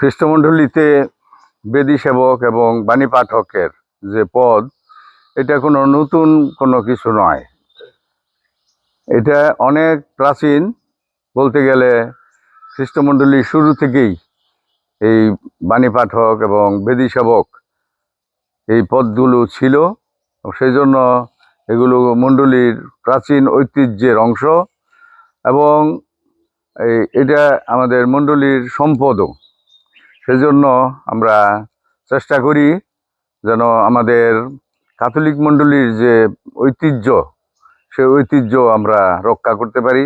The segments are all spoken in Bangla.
খ্রিস্টমণ্ডলীতে বেদী সেবক এবং বাণী পাঠকের যে পদ, এটা কোনো নতুন কোনো কিছু নয়। এটা অনেক প্রাচীন, বলতে গেলে খ্রিস্টমণ্ডলীর শুরু থেকেই এই বাণী পাঠক এবং বেদী সেবক এই পদগুলো ছিল। সেই জন্য এগুলো মণ্ডলীর প্রাচীন ঐতিহ্যের অংশ এবং এই, এটা আমাদের মণ্ডলীর সম্পদও। সেজন্য আমরা চেষ্টা করি যেন আমাদের ক্যাথলিক মণ্ডলীর যে ঐতিহ্য সেই ঐতিহ্য আমরা রক্ষা করতে পারি।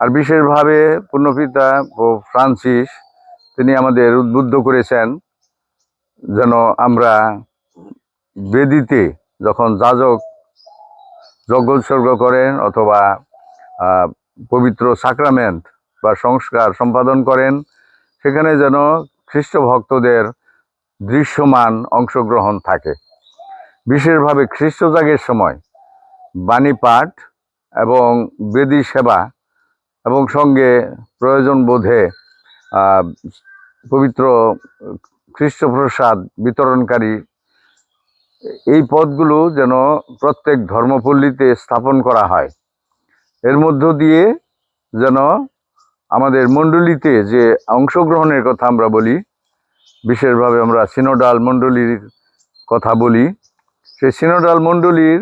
আর বিশেষভাবে পূর্ণপিতা ও ফ্রান্সিস, তিনি আমাদের উদ্বুদ্ধ করেছেন যেন আমরা বেদিতে যখন যাজক যজ্ঞ উৎসর্গ করেন অথবা পবিত্র সাক্রামেন্ট বা সংস্কার সম্পাদন করেন, সেখানে যেন খ্রিস্ট ভক্তদের দৃশ্যমান অংশগ্রহণ থাকে। বিশেষভাবে খ্রিস্টজাগের সময় বাণী পাঠ এবং বেদী সেবা এবং সঙ্গে প্রয়োজন বোধে পবিত্র খ্রিস্টপ্রসাদ বিতরণকারী, এই পদগুলো যেন প্রত্যেক ধর্মপল্লীতে স্থাপন করা হয়। এর মধ্য দিয়ে যেন আমাদের মণ্ডলীতে যে অংশগ্রহণের কথা আমরা বলি, বিশেষভাবে আমরা সিনোডাল মণ্ডলীর কথা বলি, সেই সিনোডাল মণ্ডলীর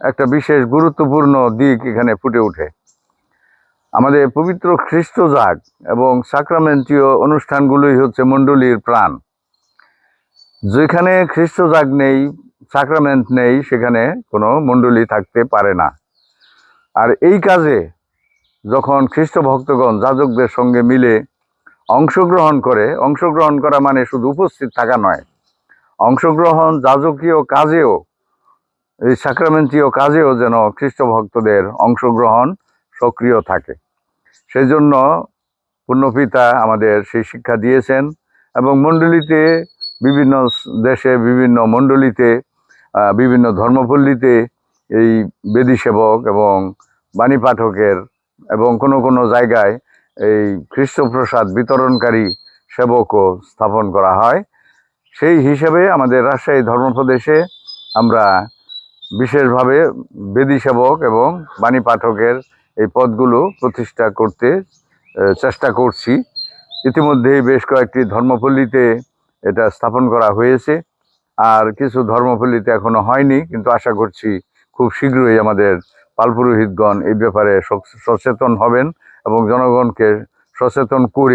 একটা বিশেষ গুরুত্বপূর্ণ দিক এখানে ফুটে ওঠে। আমাদের পবিত্র খ্রিস্ট জাগ এবং সাক্রামেন্টীয় অনুষ্ঠানগুলোই হচ্ছে মণ্ডলীর প্রাণ। যেখানে খ্রিস্ট জাগ নেই, সাক্রামেন্ট নেই, সেখানে কোনো মণ্ডলী থাকতে পারে না। আর এই কাজে যখন খ্রিস্ট ভক্তগণ যাজকদের সঙ্গে মিলে অংশগ্রহণ করে, অংশগ্রহণ করা মানে শুধু উপস্থিত থাকা নয়, অংশগ্রহণ যাজকীয় কাজেও, এই সাক্রামেন্টীয় কাজেও যেন খ্রিস্ট ভক্তদের অংশগ্রহণ সক্রিয় থাকে। সেই জন্য পূর্ণপিতা আমাদের সেই শিক্ষা দিয়েছেন এবং মণ্ডলীতে বিভিন্ন দেশে, বিভিন্ন মণ্ডলীতে বিভিন্ন ধর্মপল্লীতে এই বেদী সেবক এবং বাণী পাঠকের এবং কোনো কোনো জায়গায় এই খ্রিস্টপ্রসাদ বিতরণকারী সেবকও স্থাপন করা হয়। সেই হিসেবে আমাদের রাজশাহী ধর্মপ্রদেশে আমরা বিশেষভাবে বেদী সেবক এবং বাণী পাঠকের এই পদগুলো প্রতিষ্ঠা করতে চেষ্টা করছি। ইতিমধ্যেই বেশ কয়েকটি ধর্মপল্লীতে এটা স্থাপন করা হয়েছে। আর কিছু ধর্মপল্লীতে এখনও হয়নি, কিন্তু আশা করছি খুব শীঘ্রই আমাদের পালপুরোহিতগণ এই ব্যাপারে সচেতন হবেন এবং জনগণকে সচেতন করে